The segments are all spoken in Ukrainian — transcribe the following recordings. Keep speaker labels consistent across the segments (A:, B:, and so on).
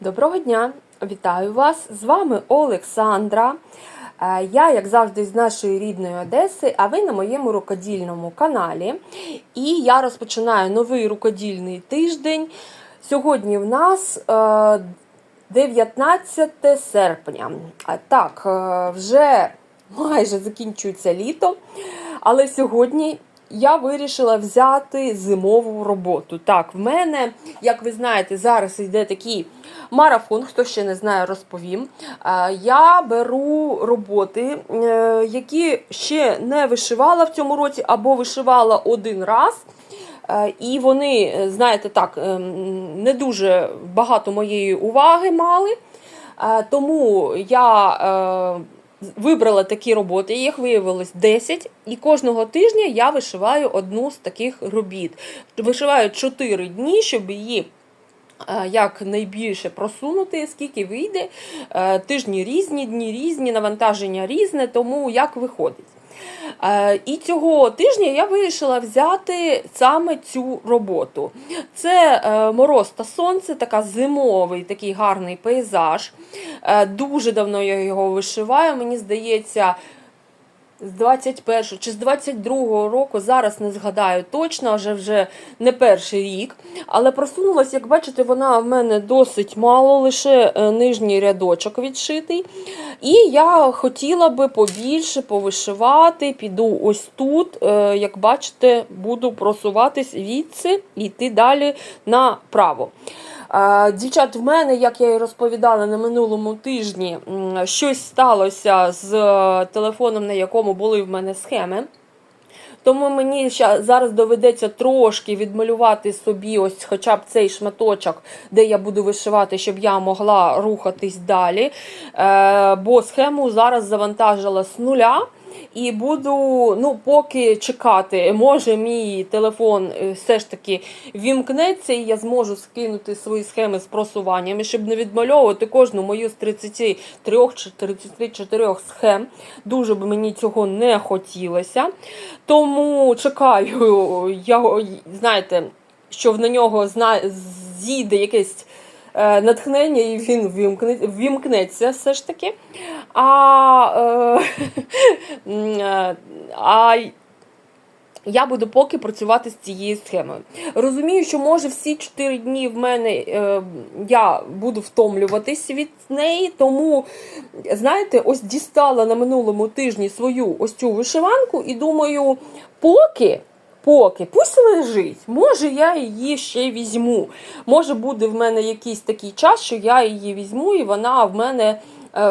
A: Доброго дня! Вітаю вас! З вами Олександра. Е, Я, як завжди, з нашої рідної Одеси, а ви на моєму рукодільному каналі. І я розпочинаю новий рукодільний тиждень. Сьогодні в нас е, 19 серпня. Так, е, вже майже закінчується літо, але сьогодні я вирішила взяти зимову роботу. Так, в мене, як ви знаєте, зараз йде такий марафон, хто ще не знає, розповім. Е, Я беру роботи, е, які ще не вишивала в цьому році, або вишивала один раз. Е, І вони, знаєте, так, ем, не дуже багато моєї уваги мали. Тому я вибрала такі роботи, їх виявилось 10, і кожного тижня я вишиваю одну з таких робіт. Вишиваю 4 дні, щоб її е, як найбільше просунути, скільки вийде. Е, Тижні різні, дні різні, навантаження різне, тому як виходить. Е, І цього тижня я вирішила взяти саме цю роботу. Це е, мороз та сонце, така зимовий такий гарний пейзаж. Е, Дуже давно я його вишиваю, мені здається. З 21 чи з 22 року, зараз не згадаю точно, вже вже не перший рік. Але просунулась, як бачите, вона в мене досить мало, лише е, нижній рядочок відшитий. І я хотіла би побільше повишивати. Піду ось тут. Е, Як бачите, буду просуватись відси і йти далі направо. Дівчат, в мене, як я і розповідала на минулому тижні, щось сталося з е, телефоном, на якому були в мене схеми. Тому мені зараз доведеться трошки відмалювати собі ось хоча б цей шматочок, де я буду вишивати, щоб я могла рухатись далі. Е, бо схему зараз завантажила з нуля. І буду, ну, поки чекати, може мій телефон е, все ж таки вімкнеться, і я зможу скинути свої схеми з просуваннями, щоб не відмальовувати кожну мою з 33 чи 34 схем. Дуже б мені цього не хотілося. Тому чекаю, я, знаєте, що на нього зійде якесь е, натхнення, і він вімкне... вімкнеться все ж таки. А, е, е, а я буду поки працювати з цією схемою. Розумію, що може всі 4 дні в мене е, я буду втомлюватись від неї, тому, знаєте, ось дістала на минулому тижні свою ось цю вишиванку і думаю, поки. Поки пусть лежить, може я її ще візьму. Може буде в мене якийсь такий час, що я її візьму, і вона в мене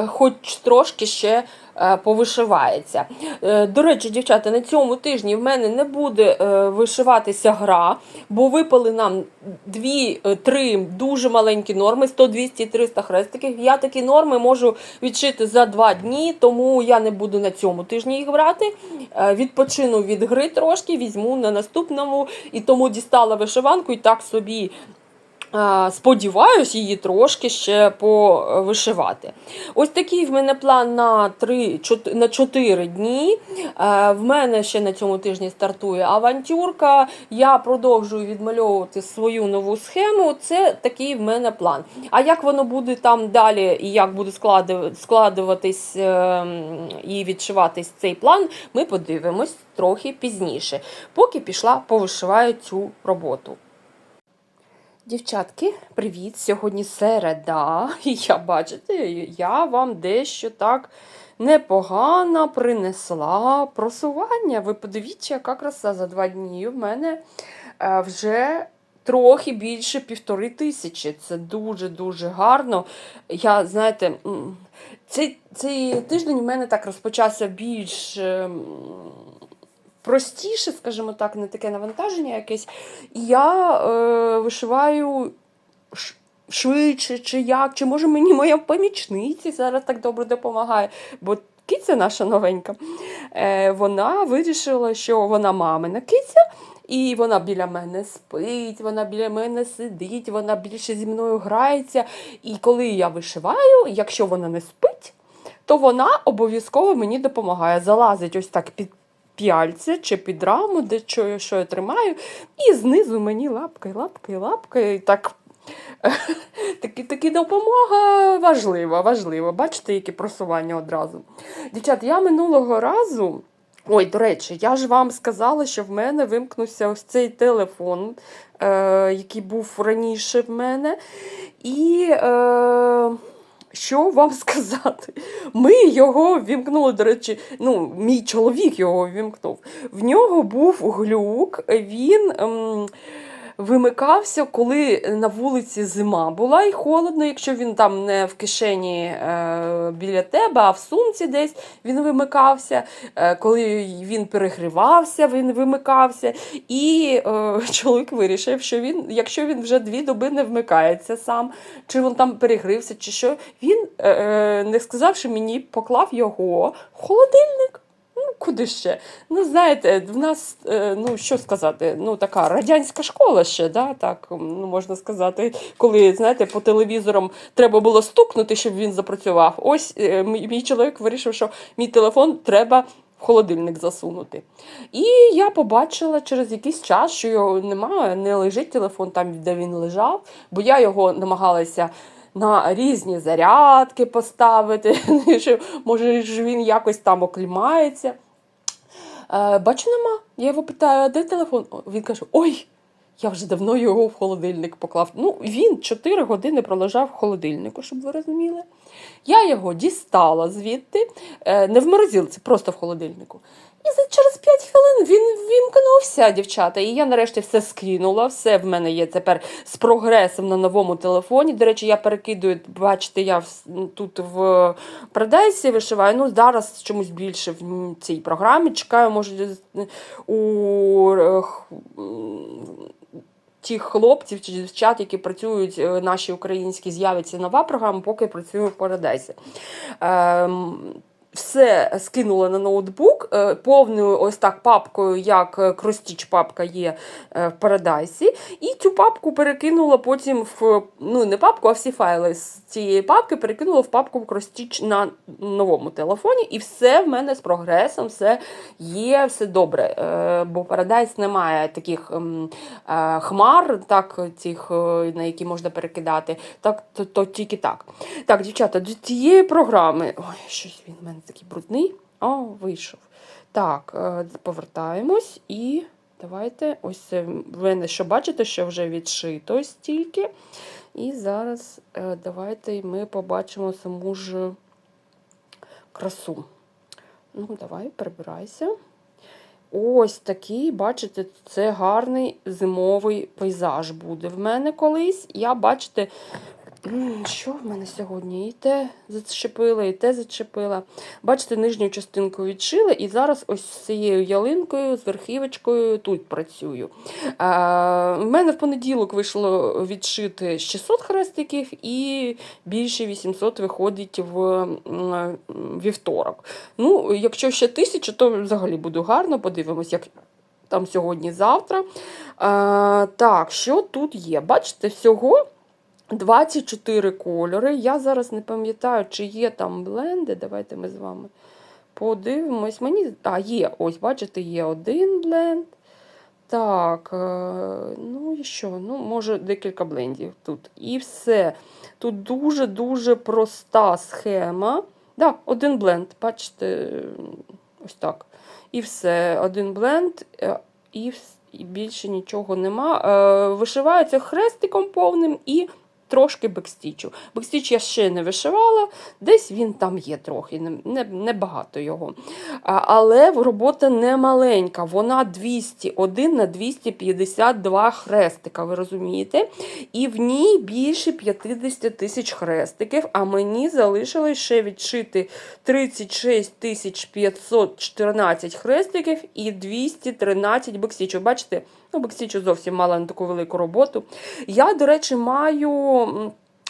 A: хоч трошки ще е, повишивається. Е, До речі, дівчата, на цьому тижні в мене не буде е, вишиватися гра, бо випали нам дві-три дуже маленькі норми: 100, 200, 300 хрестиків. Я такі норми можу відшити за два дні, тому я не буду на цьому тижні їх брати. Е, Відпочину від гри трошки, візьму на наступному, і тому дістала вишиванку і так собі. Е, Сподіваюсь, її трошки ще повишивати. Ось такий в мене план на 3, на 4 дні. Е, В мене ще на цьому тижні стартує авантюрка. Я продовжую відмальовувати свою нову схему. Це такий в мене план. А як воно буде там далі і як буде складуватись е, і відшиватись цей план, ми подивимось трохи пізніше. Поки пішла повишиваю цю роботу. Дівчатки, привіт! Сьогодні середа. І я бачите, я вам дещо так непогано принесла просування. Ви подивіться, яка краса за два дні. В мене е, вже трохи більше півтори тисячі. Це дуже-дуже гарно. Я, знаєте, цей, цей тиждень в мене так розпочався більш. Простіше, скажімо так, не таке навантаження якесь. І я е, вишиваю швидше, чи як, чи може мені моя помічниця зараз так добре допомагає. Бо киця наша новенька, е, вона вирішила, що вона мамина киця. І вона біля мене спить, вона біля мене сидить, вона більше зі мною грається. І коли я вишиваю, якщо вона не спить, то вона обов'язково мені допомагає. Залазить ось так під п'яльце чи під раму, де що, що я тримаю, і знизу мені лапкою, лапкою, лапкою, і так Такі, такі допомога важлива, важлива. Бачите, які просування одразу. Дівчат, я минулого разу. Ой, до речі, я ж вам сказала, що в мене вимкнувся ось цей телефон, е, який був раніше в мене. І е, що вам сказати? Ми його вімкнули, до речі, ну, мій чоловік його вімкнув. В нього був глюк, він. Ем, Вимикався, коли на вулиці зима була і холодно, якщо він там не в кишені е, біля тебе, а в сумці десь він вимикався. Е, коли він перегрівався, він вимикався. І е, чоловік вирішив, що він, якщо він вже дві доби не вмикається сам, чи він там перегрівся, чи що, він, не сказавши мені, поклав його в холодильник. Куди ще? Ну, знаєте, в нас, е, ну що сказати, ну така радянська школа ще, да, так ну, можна сказати, коли, знаєте, по телевізорам треба було стукнути, щоб він запрацював. Ось е, мій чоловік вирішив, що мій телефон треба в холодильник засунути. І я побачила через якийсь час, що його немає, не лежить телефон там, де він лежав, бо я його намагалася. На різні зарядки поставити, може він якось там оклімається. Е, бачу, нема. Я його питаю, а де телефон? Він каже: Ой, я вже давно його в холодильник поклав. Ну, він 4 години пролежав в холодильнику, щоб ви розуміли. Я його дістала звідти, е, не в морозилці, просто в холодильнику. І через 5 хвилин він вімкнувся, дівчата. І я нарешті все скинула. Все в мене є тепер з прогресом на новому телефоні. До речі, я перекидую, бачите, я тут в Paradise вишиваю. Ну, зараз чомусь більше в цій програмі. Чекаю, може, у тих хлопців чи дівчат, які працюють е, наші українські, з'явиться нова програма, поки працюю в Paradise. Все скинула на ноутбук е, повною ось так папкою, як е, Кростіч папка є е, в Парадайсі. І цю папку перекинула потім в ну не папку, а всі файли з цієї папки перекинула в папку Кростіч на новому телефоні. І все в мене з прогресом, все є, все добре. Е, Бо Paradise не має таких ем, е, хмар, так, цих, е, на які можна перекидати. Так, то, то тільки так. Так, дівчата, до цієї програми. Ой, щось він мене такий брудний. О, вийшов. Так, е, повертаємось і давайте. Ось це в мене, що бачите, що вже відшито стільки. І зараз е, давайте ми побачимо саму ж красу. Ну, давай, прибирайся. Ось такий, бачите, це гарний зимовий пейзаж буде в мене колись. Я, бачите, що в мене сьогодні? І те зачепила, і те зачепила. Бачите, нижню частинку відшила, і зараз ось з цією ялинкою, з верхівочкою тут працюю. А, в мене в понеділок вийшло відшити 600 хрестиків, і більше 800 виходить в вівторок. Ну, якщо ще тисяча, то взагалі буду гарно. Подивимось, як там сьогодні-завтра. Так, що тут є? Бачите, всього 24 кольори. Я зараз не пам'ятаю, чи є там бленди. Давайте ми з вами подивимось. Мені. А, є, ось, бачите, є один бленд. Так, е, ну і що? Ну, може, декілька блендів тут. І все. Тут дуже-дуже проста схема. Да, один бленд, бачите, ось так. І все. Один бленд, е, і, і більше нічого нема. Е, Вишивається хрестиком повним і трошки бекстічу. Бекстіч я ще не вишивала, десь він там є трохи, не, не, не його. Але робота не маленька, вона 201 на 252 хрестика, ви розумієте? І в ній більше 50 тисяч хрестиків, а мені залишилось ще відшити 36 тисяч 514 хрестиків і 213 бекстічів. Бачите, ну, бекстічу зовсім мала не таку велику роботу. Я, до речі, маю.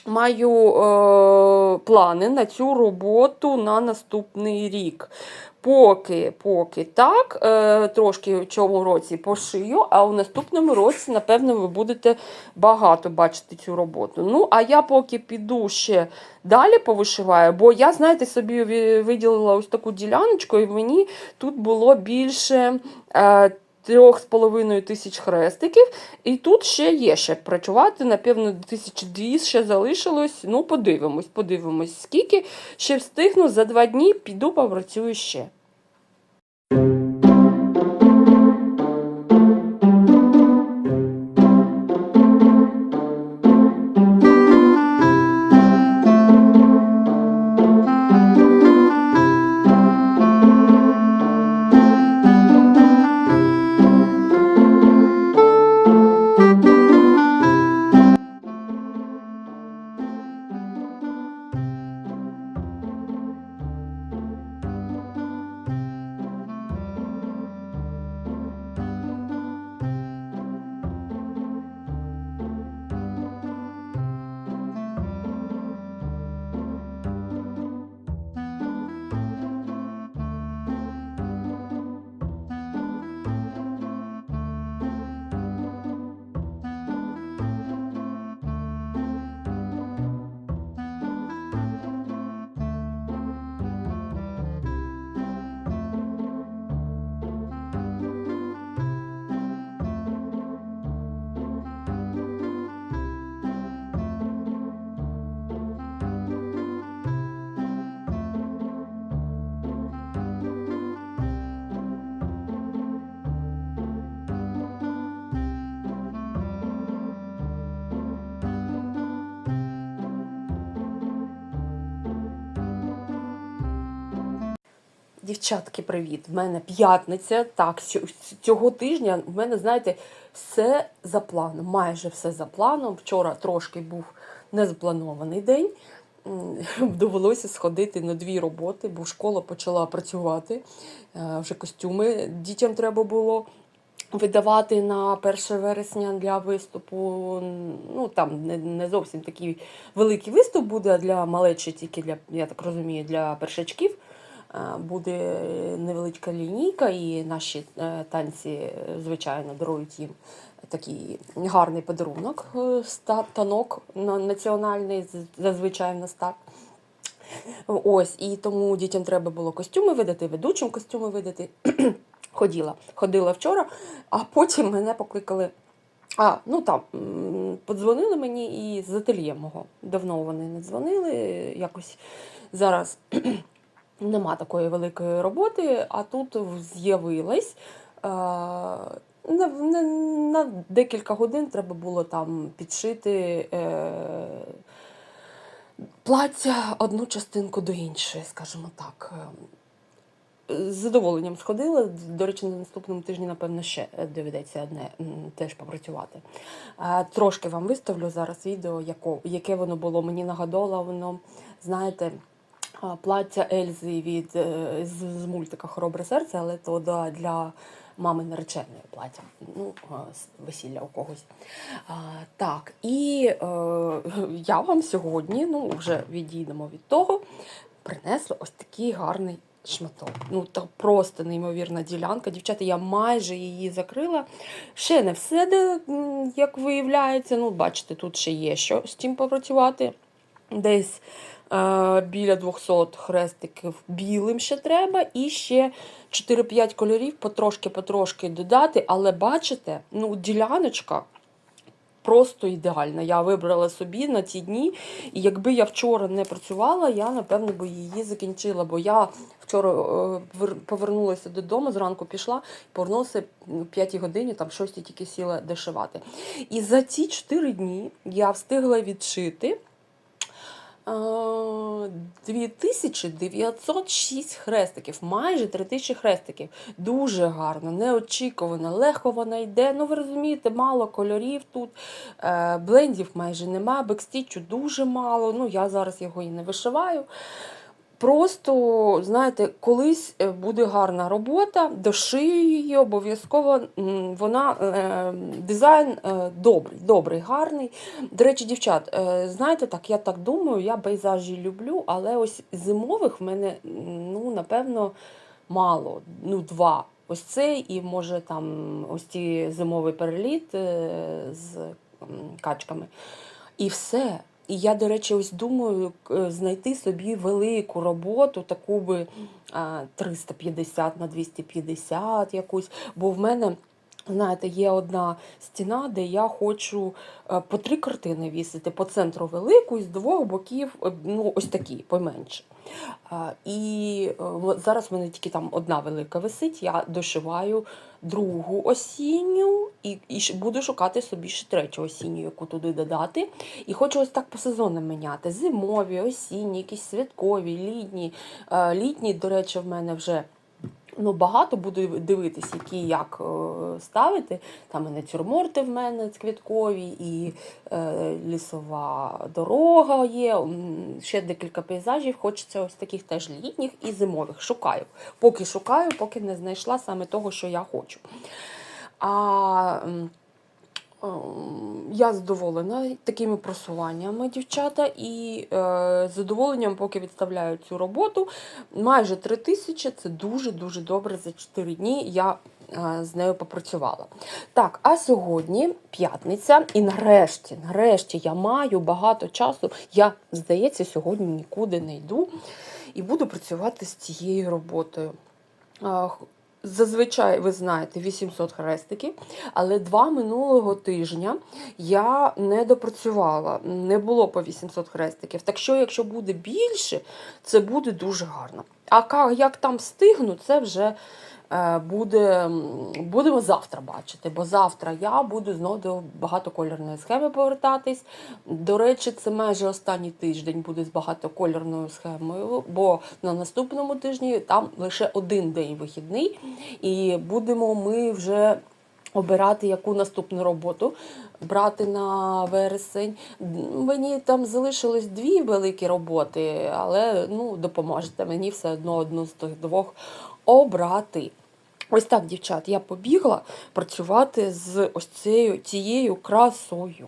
A: Маю е, плани на цю роботу на наступний рік. Поки, поки так, е, трошки в цьому році пошию, а у наступному році, напевно, ви будете багато бачити цю роботу. Ну, а я поки піду ще далі повишиваю, бо я, знаєте, собі виділила ось таку діляночку, і мені тут було більше. Е, 3,5 тисяч хрестиків. І тут ще є ще працювати. Напевно, тисячі дві ще залишилось. Ну, подивимось, подивимось, скільки ще встигну за два дні, піду попрацюю ще. Дівчатки, привіт! В мене п'ятниця. Так, цього тижня в мене, знаєте, все за планом, майже все за планом. Вчора трошки був незапланований день. Довелося сходити на дві роботи, бо школа почала працювати. Е, Вже костюми дітям треба було видавати на 1 вересня для виступу. Ну там не, зовсім такий великий виступ буде для малечі, тільки для, я так розумію, для першачків. Е, Буде невеличка лінійка, і наші е, танці, е, звичайно, дарують їм такий гарний подарунок, танок національний, зазвичай в нас так. Ось, і тому дітям треба було костюми видати, ведучим костюми видати. Ходіла, ходила вчора, а потім мене покликали. А, ну там, подзвонили мені і з ательє мого. Давно вони не дзвонили. Якось зараз нема такої великої роботи, а тут з'явилась. Е, на, на, на декілька годин треба було там підшити е, плаття одну частинку до іншої, скажімо так. З задоволенням сходила. До речі, на наступному тижні, напевно, ще доведеться одне теж попрацювати. Е, Трошки вам виставлю зараз відео, яко, яке воно було. Мені нагадало воно, знаєте, плаття Ельзи від е, з, з мультика Хоробре серце, але то да, для мами нареченої плаття. Ну, весілля у когось. А, так, і е, я вам сьогодні, ну вже відійдемо від того, принесла ось такий гарний шматок. Ну, то просто неймовірна ділянка. Дівчата, я майже її закрила. Ще не все, де, як виявляється. Ну, бачите, тут ще є що з чим попрацювати. Десь біля 200 хрестиків білим ще треба, і ще 4-5 кольорів потрошки-потрошки додати. Але бачите, ну, діляночка просто ідеальна. Я вибрала собі на ті дні. І якби я вчора не працювала, я напевно би її закінчила. Бо я вчора е, повернулася додому, зранку пішла, повернулася в 5 годині, там щось тільки сіла дешивати. І за ці 4 дні я встигла відшити. Е, 2906 хрестиків, майже 3000 хрестиків. Дуже гарно, неочікувано, легко вона йде. Ну, ви розумієте, мало кольорів тут, е, блендів майже немає, бекстічу дуже мало. Ну, я зараз його і не вишиваю. Просто, знаєте, колись е, буде гарна робота, дошию її обов'язково. Вона е, дизайн е, добрий, добрий, гарний. До речі, дівчат, знаєте, так, я так думаю, я пейзажі люблю, але ось зимових в мене, ну, напевно, мало. Ну, два. Ось цей, і може там ось ці зимовий переліт з качками. І все. І я, до речі, ось думаю к- знайти собі велику роботу, таку би а, 350 на 250 якусь. Бо в мене Знаєте, є одна стіна, де я хочу е, по три картини вісити по центру велику і з двох боків е, ну, ось такі, поменше. Е, І зараз в мене тільки там одна велика висить, я дошиваю другу осінню і, і буду шукати собі ще третю осінню, яку туди додати. І хочу ось так по сезонам міняти. Зимові, осінні, якісь святкові, літні. Літні, до речі, в мене вже ну, багато буду дивитись, які як е, ставити. Там і натюрморти в мене квіткові, і е, лісова дорога є. Ще декілька пейзажів. Хочеться ось таких теж літніх і зимових. Шукаю. Поки шукаю, поки не знайшла саме того, що я хочу. А Я задоволена такими просуваннями, дівчата, і е, з задоволенням, поки відставляю цю роботу, майже три тисячі це дуже-дуже добре за 4 дні. Я е, з нею попрацювала. Так, а сьогодні п'ятниця, і нарешті, нарешті я маю багато часу. Я, здається, сьогодні нікуди не йду і буду працювати з цією роботою. Зазвичай, ви знаєте, 800 хрестиків, але два минулого тижня я не допрацювала, не було по 800 хрестиків. Так що, якщо буде більше, це буде дуже гарно. А як там встигну, це вже буде, будемо завтра бачити, бо завтра я буду знову до багатокольорної схеми повертатись. До речі, це майже останній тиждень буде з багатокольорною схемою, бо на наступному тижні там лише один день вихідний, і будемо ми вже обирати яку наступну роботу брати на вересень. Мені там залишилось дві великі роботи, але ну, допоможете мені все одно одну з тих двох обрати. Ось так, дівчат, я побігла працювати з ось цією, цією красою.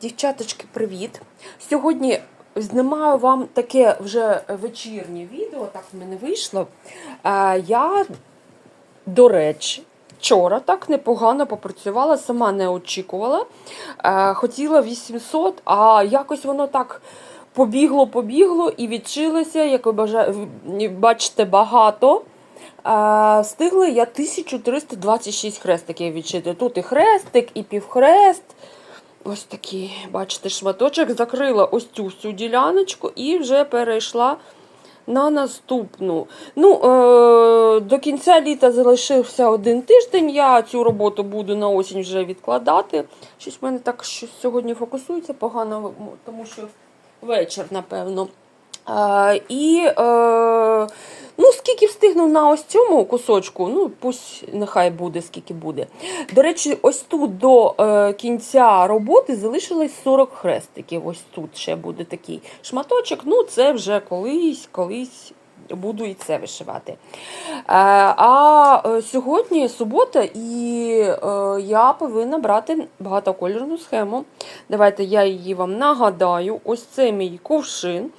A: Дівчаточки, привіт! Сьогодні знімаю вам таке вже вечірнє відео, так в мене вийшло. Е, Я, до речі, вчора так непогано попрацювала, сама не очікувала. Е, Хотіла 800, а якось воно так побігло, побігло і відчилося, як ви бачите, багато. Е, Встигла я 1326 хрестиків відчити. Тут і хрестик, і півхрест. Ось такий, бачите, шматочок закрила ось цю всю діляночку і вже перейшла на наступну. Ну, е, До кінця літа залишився один тиждень. Я цю роботу буду на осінь вже відкладати. Щось в мене так що сьогодні фокусується погано, тому що вечір, напевно. І е, ну, скільки встигну на ось цьому кусочку, ну пусть нехай буде, скільки буде. До речі, ось тут до е, кінця роботи залишилось 40 хрестиків. Ось тут ще буде такий шматочок. Ну, це вже колись, колись. Буду і це вишивати. Е, а сьогодні субота, і я повинна брати багатокольорну схему. Давайте я її вам нагадаю. Ось це мій ковшин.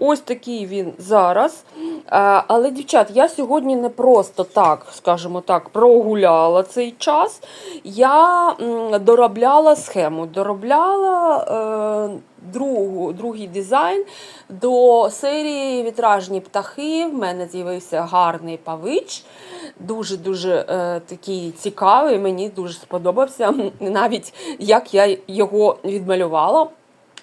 A: Ось такий він зараз. Е, Але, дівчат, я сьогодні не просто так, скажімо так, прогуляла цей час. Я доробляла схему, доробляла е, другу, другий дизайн до серії Вітражні птахи. В мене з'явився гарний павич. Дуже-дуже е, такий цікавий, мені дуже сподобався, навіть як я його відмалювала.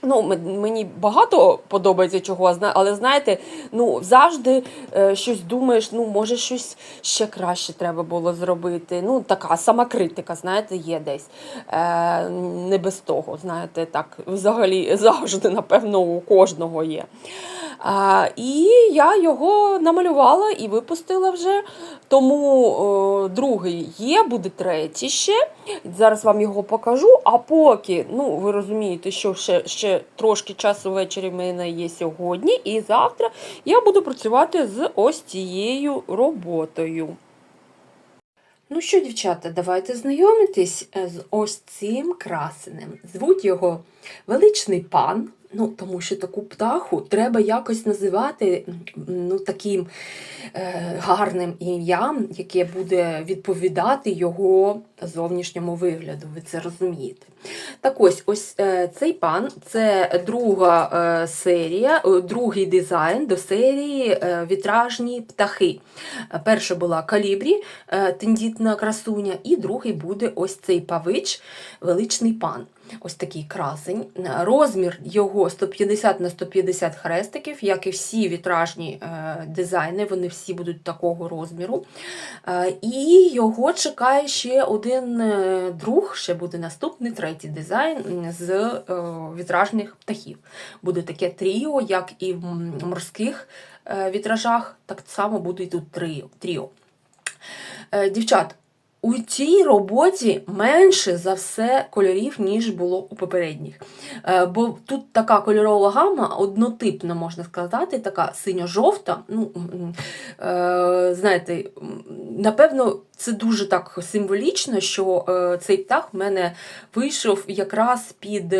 A: Ну, мені багато подобається чого, але знаєте, ну завжди е, щось думаєш, ну може щось ще краще треба було зробити. Ну, така самокритика, знаєте, є десь. Е, не без того, знаєте, так взагалі завжди, напевно, у кожного є. А, і я його намалювала і випустила вже. Тому о, другий є, буде третій ще. Зараз вам його покажу. А поки, ну ви розумієте, що ще, ще трошки часу ввечері в мене є сьогодні, і завтра я буду працювати з ось цією роботою. Ну що, дівчата, давайте знайомитись е, з ось цим красенем. Звуть його величний пан. Ну, тому що таку птаху треба якось називати ну, таким е, гарним ім'ям, яке буде відповідати його зовнішньому вигляду. Ви це розумієте. Так ось, ось е, цей пан це друга е, серія, е, другий дизайн до серії е, Вітражні птахи. Перша була калібрі, е, тендітна красуня, і другий буде ось цей павич, величний пан. Ось такий красень. Розмір його 150 на 150 хрестиків, як і всі вітражні е, дизайни, вони всі будуть такого розміру. Е, І його чекає ще один е, друг, ще буде наступний третій дизайн з вітражних птахів. Буде таке тріо, як і в морських вітражах, так само буде і тут тріо. Дівчат, у цій роботі менше за все кольорів, ніж було у попередніх. Е, Бо тут така кольорова гама, однотипна, можна сказати, така синьо-жовта. Ну, е, знаєте, напевно, це дуже так символічно, що е, цей птах в мене вийшов якраз під.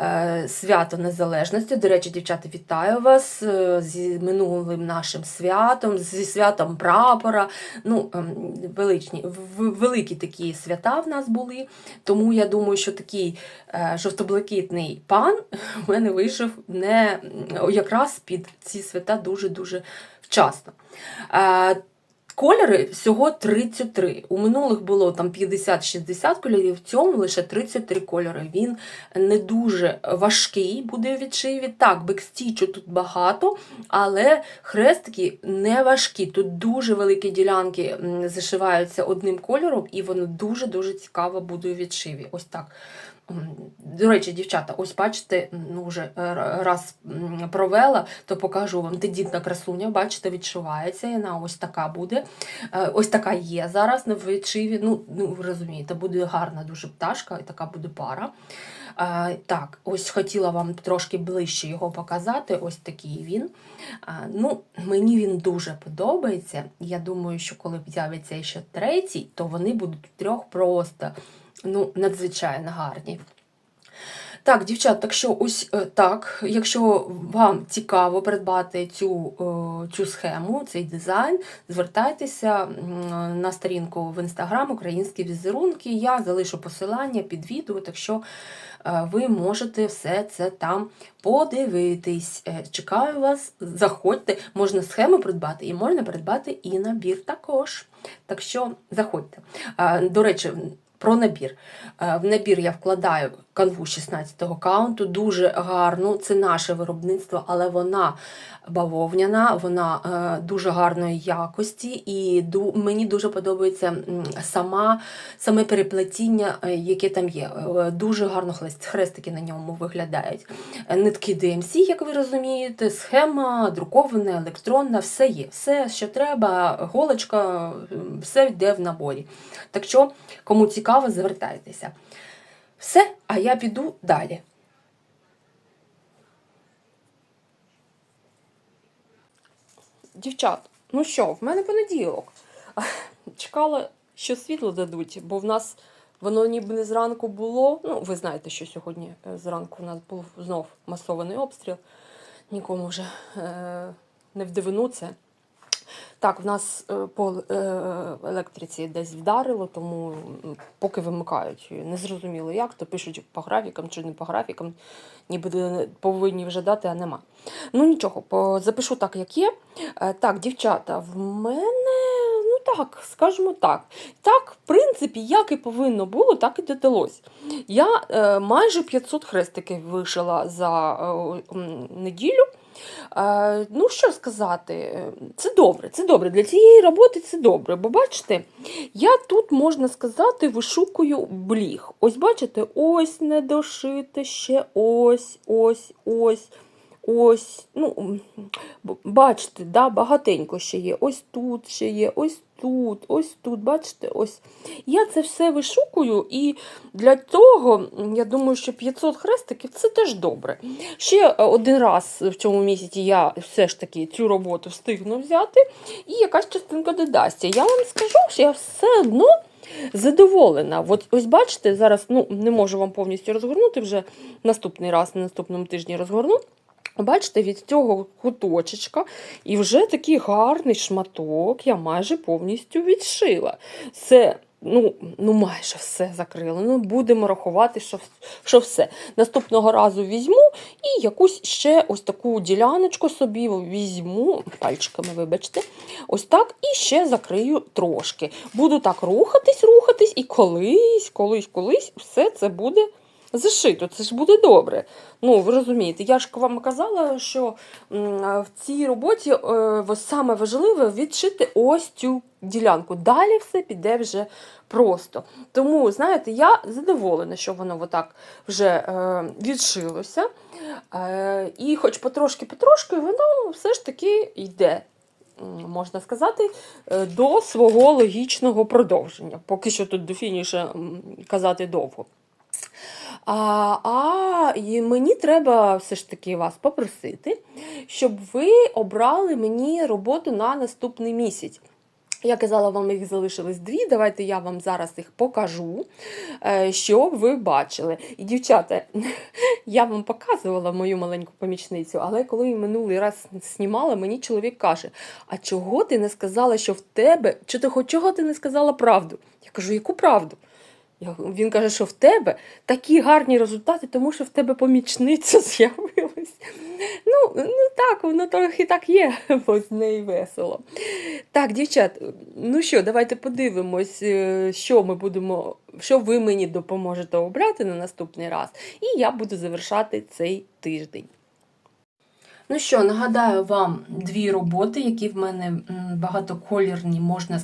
A: Е, Свято Незалежності. До речі, дівчата, вітаю вас е, зі минулим нашим святом, зі святом прапора. Ну, ем, величні, великі такі свята в нас були. Тому я думаю, що такий е, жовто-блакитний пан в мене вийшов не якраз під ці свята дуже-дуже вчасно. Кольори всього 33. У минулих було там 50-60 кольорів, в цьому лише 33 кольори. Він не дуже важкий буде у відшиві. Так, бекстічу тут багато, але хрестики не важкі. Тут дуже великі ділянки зашиваються одним кольором, і воно дуже-дуже цікаво буде у відшиві. Ось так. До речі, дівчата, ось бачите, ну вже раз провела, то покажу вам тендітна красуня. Бачите, відшивається, і вона ось така буде. Е, Ось така є зараз на відшиві. Ну, ну ви розумієте, буде гарна дуже пташка, і така буде пара. Е, Так, ось хотіла вам трошки ближче його показати. Ось такий він. Е, Ну, мені він дуже подобається. Я думаю, що коли з'явиться ще третій, то вони будуть трьох просто ну, надзвичайно гарні. Так, дівчат, так що ось е, так. Якщо вам цікаво придбати цю, е, цю схему, цей дизайн, звертайтеся на сторінку в інстаграм Українські візерунки. Я залишу посилання під відео, так що е, ви можете все це там подивитись. Чекаю вас, заходьте, можна схему придбати і можна придбати і набір також. Так що заходьте. До речі, про набір. Е, В набір я вкладаю канву 16-го каунту, дуже гарну. Це наше виробництво, але вона бавовняна, вона е, дуже гарної якості, і мені дуже подобається сама, саме переплетіння, е, яке там є. Е, Дуже гарно хрест- хрестики на ньому виглядають. Нитки DMC, як ви розумієте, схема друкована, електронна, все є. Все, що треба, голочка, все йде в наборі. Так що, кому цікаво, звертайтеся. Все, а я піду далі. Дівчат, ну що, в мене понеділок. Чекала, що світло дадуть, бо в нас воно ніби не зранку було. Ну, ви знаєте, що сьогодні е, зранку у нас був знов масований обстріл. Нікому вже е, не в дивину це. Так, в нас е, по е, електриці десь вдарило, тому поки вимикають. Не зрозуміло як, то пишуть по графікам чи не по графікам, ніби повинні вже дати, а нема. Ну нічого, запишу так, як є. Е, Так, дівчата, в мене ну, так, скажімо так. Так, в принципі, як і повинно було, так і додалось. Я е, майже 500 хрестиків вишила за е, неділю. Ну, що сказати, це добре, це добре. Для цієї роботи це добре. Бо бачите, я тут, можна сказати, вишукую бліг. Ось бачите, ось не дошите, ще ось, ось, ось. Ось, ну, бачите, да, багатенько ще є. Ось тут ще є, ось тут, ось тут, бачите, ось. Я це все вишукую, і для того, я думаю, що 500 хрестиків це теж добре. Ще е, один раз в цьому місяці я все ж таки цю роботу встигну взяти, і якась частинка додасться. Я вам скажу, що я все одно задоволена. От, ось бачите, зараз ну, не можу вам повністю розгорнути вже наступний раз, на наступному тижні розгорну. Бачите, від цього куточечка і вже такий гарний шматок я майже повністю відшила. Це, ну, ну майже все закрила. Ну, будемо рахувати, що, що все. Наступного разу візьму і якусь ще ось таку діляночку собі візьму, пальчиками, вибачте, ось так, і ще закрию трошки. Буду так рухатись, рухатись, і колись, колись, колись все це буде зашито. Це ж буде добре. Ну, ви розумієте, я ж вам казала, що в цій роботі е, саме важливе відшити ось цю ділянку. Далі все піде вже просто. Тому, знаєте, я задоволена, що воно отак вже е, відшилося. Е, і хоч потрошки-потрошки, воно все ж таки йде. Можна сказати, до свого логічного продовження. Поки що тут до фініша казати довго. А, а і мені треба все ж таки вас попросити, щоб ви обрали мені роботу на наступний місяць. Я казала, вам їх залишилось дві. Давайте я вам зараз їх покажу, е, щоб ви бачили. І, дівчата, я вам показувала мою маленьку помічницю, але коли минулий раз знімала, мені чоловік каже: А чого ти не сказала, що в тебе, чи ти чого ти не сказала правду? Я кажу, яку правду? Він каже, що в тебе такі гарні результати, тому що в тебе помічниця з'явилась. Ну, ну так, воно трохи так є, бо з неї весело. Так, дівчат, ну що, давайте подивимось, е, що ми будемо, що ви мені допоможете обрати на наступний раз, і я буду завершати цей тиждень. Ну що, нагадаю вам дві роботи, які в мене багатоколірні, можна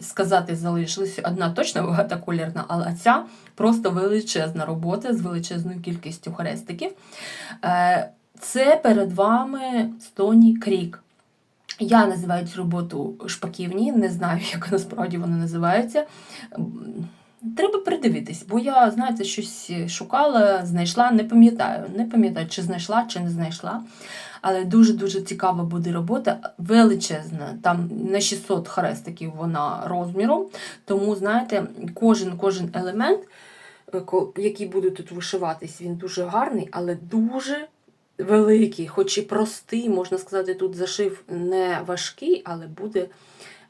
A: сказати, залишилися. Одна точно багатоколірна, але ця просто величезна робота з величезною кількістю хрестиків. Е, Це перед вами Стоні Крік. Я називаю цю роботу шпаківні, не знаю, як насправді вона називається. Треба придивитись, бо я, знаєте, щось шукала, знайшла, не пам'ятаю. Не пам'ятаю, чи знайшла, чи не знайшла. Але дуже-дуже цікава буде робота, величезна. Там на 600 хрестиків вона розміром. Тому, знаєте, кожен, кожен елемент, е, який буде тут вишиватись, він дуже гарний, але дуже великий, хоч і простий, можна сказати, тут зашив не важкий, але буде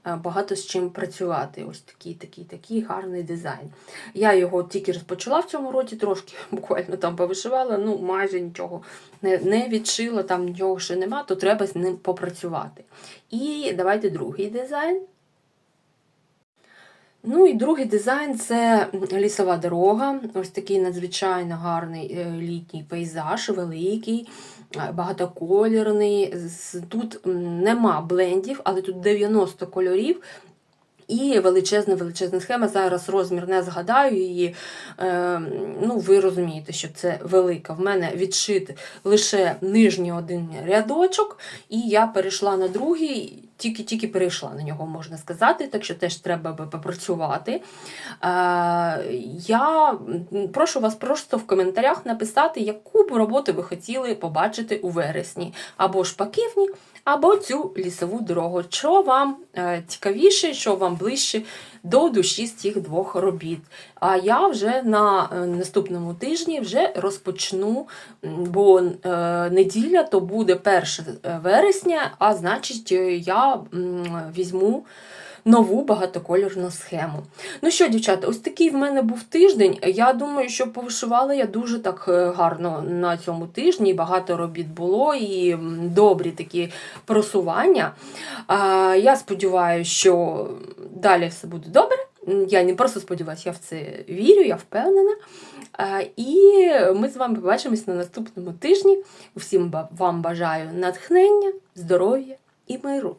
A: багато з чим працювати. Ось такий, такий, такий гарний дизайн. Я його тільки розпочала в цьому році, трошки буквально там повишивала, ну майже нічого не, не відшила, там нічого ще нема, то треба з ним попрацювати. І давайте другий дизайн. Ну і другий дизайн це лісова дорога. Ось такий надзвичайно гарний е, літній пейзаж, великий, е, багатокольорний. Тут нема блендів, але тут 90 кольорів. І величезна величезна схема. Зараз розмір не згадаю її. Е, ну, ви розумієте, що це велика. В мене відшит лише нижній один рядочок, і я перейшла на другий, тільки-тільки перейшла на нього, можна сказати, так що теж треба би попрацювати. Е, я прошу вас просто в коментарях написати, яку б роботу ви хотіли побачити у вересні. Або шпаківні, або цю лісову дорогу. Що вам е, цікавіше, що вам ближче до душі з цих двох робіт. А я вже на е, наступному тижні вже розпочну, бо е, неділя то буде 1 вересня, а значить, я візьму. Нову багатокольорну схему. Ну що, дівчата, ось такий в мене був тиждень. Я думаю, що повишивала я дуже так е, гарно на цьому тижні. Багато робіт було і добрі такі просування. Я сподіваюся, що далі все буде добре. Я не просто сподіваюся, я в це вірю, я впевнена. І ми з вами побачимось на наступному тижні. Всім вам бажаю натхнення, здоров'я і миру.